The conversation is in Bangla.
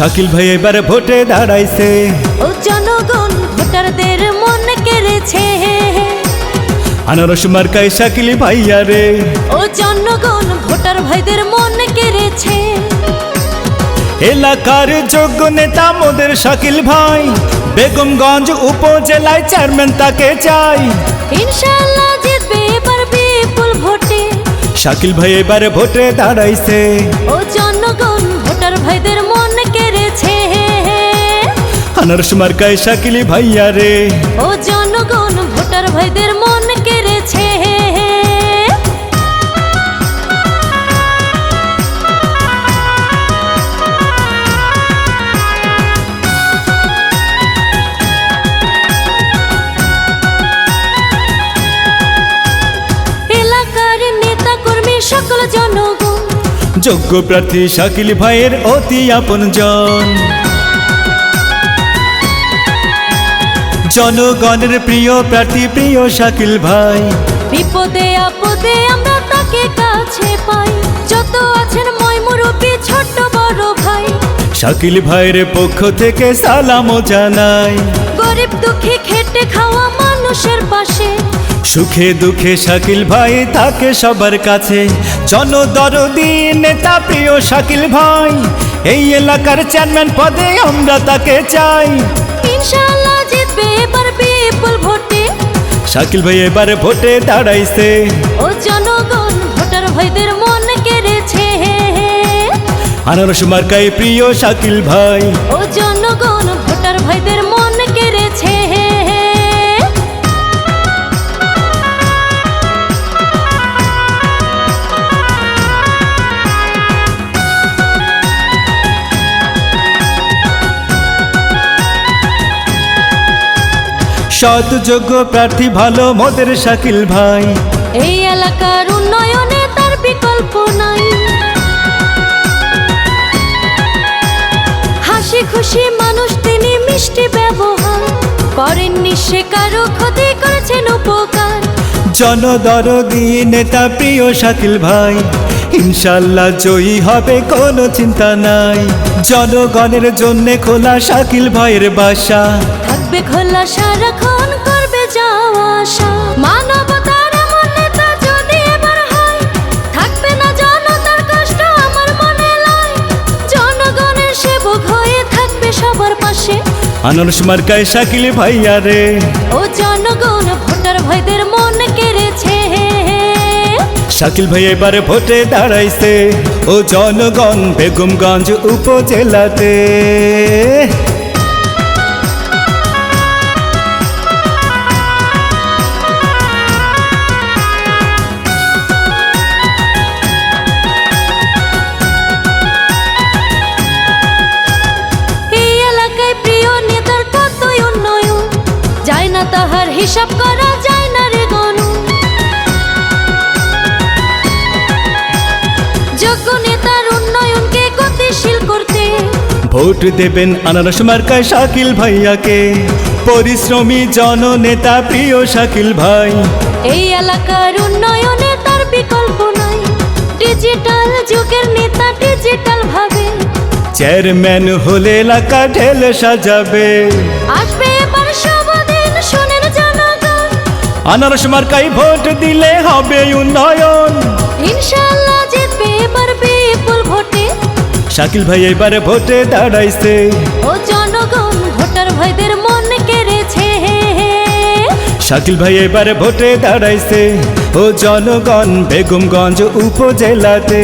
শাকিল ভাই এবার ভোটে দাঁড়াইছে। ও জনগণ ভোটারদের মন কেড়েছে। আনারস মার্কায় শাকিল ভাইয়া রে। ও জনগণ ভোটার ভাইদের মন কেড়েছে। এলাকার যোগ্য নেতা মোদের শাকিল ভাই বেগমগঞ্জ উপজেলায় চেয়ারম্যান তাকে চাই। ইনশাআল্লাহ জিতবে এবার বিপুল ভোটে। শাকিল ভাই এবার ভোটে দাঁড়াইছে। ও জনগণ ভোটার ভাইদের আনারস মার্কায় শাকিল ভাইয়া রে। ও জনগণ ভোটার ভাইদের মন কেড়েছে। এলাকার নেতা কর্মী সকল জনগণ যোগ্য প্রার্থী শাকিল ভাইয়ের অতি আপন জন জনগণের প্রিয় প্রার্থী প্রিয় শাকিল ভাই। বিপদে আপদে আমরা তাকে কাছে পাই। যত আছেন মই মুরব্বী ছোট বড় ভাই। শাকিল ভাইয়ের পক্ষ থেকে সালামও জানাই। গরিব দুঃখী খেটে খাওয়া মানুষের পাশে। সুখে দুঃখে শাকিল ভাই থাকে সবার কাছে। জনদরদি নেতা প্রিয় শাকিল ভাই এই এলাকার চেয়ারম্যান পদে আমরা তাকে চাই। জিতবে এবার বিপুল ভোটে শাকিল ভাই এবারে ভোটে দাঁড়াইছে ও জনগণ ভোটার ভাইদের মন কেড়েছে আনারস মার্কায় প্রিয় শাকিল ভাই ও জনগণ ভোটার ভাইদের সৎ যোগ্য প্রার্থী ভালো মোদের শাকিল ভাই। এই এলাকার উন্নয়নে তার বিকল্প নাই। হাসি খুশি মানুষ তিনি মিষ্টি ব্যবহার করেননি সে কারও ক্ষতি করেছেন উপকার। জনদরদি নেতা প্রিয় শাকিল ভাই ইনশাল্লাহ জয়ী হবে কোনো চিন্তা নাই। জনগণের জন্য খোলা শাকিল ভাইয়ের বাসা। থাকবে খোলা সারাক্ষণ করবে যাওয়া আসা। মানবতার নেতা যদি এবার হয় থাকবে না জনতার কষ্ট আমার মনে লয়। জনগণের সেবক হয়ে থাকবে সবার পাশে। আনারস মার্কায় শাকিল ভাইয়া রে। ও জনগণ ভোটার ভাইদের শাকিল ভাই এবারে ভোটে দাঁড়াইছে ও জনগণ বেগমগঞ্জ উপজেলাতে। তাহার হিসাব করা ভোট দেবেন আনারস মার্কায় শাকিল ভাইয়াকে। পরিশ্রমী জননেতা প্রিয় শাকিল ভাই। এই এলাকার উন্নয়নে তার বিকল্প নাই। ডিজিটাল যুগের নেতা ডিজিটাল ভাবে। চেয়ারম্যান হলে এলাকা ঢেলে সাজাবে। আসবে এবার সবদিন শোনেন জনগণ। আনারস মার্কায় ভোট দিলে হবে উন্নয়ন। ইনশাআল্লাহ জিতবে এবার বিপুল ভোটে। শাকিল ভাই এবারে ভোটে দাঁড়াইছে। ও জনগণ ভোটার ভাইদের মন কেড়েছে। শাকিল ভাই এবারে ভোটে দাঁড়াইছে। ও জনগণ বেগমগঞ্জ উপজেলাতে।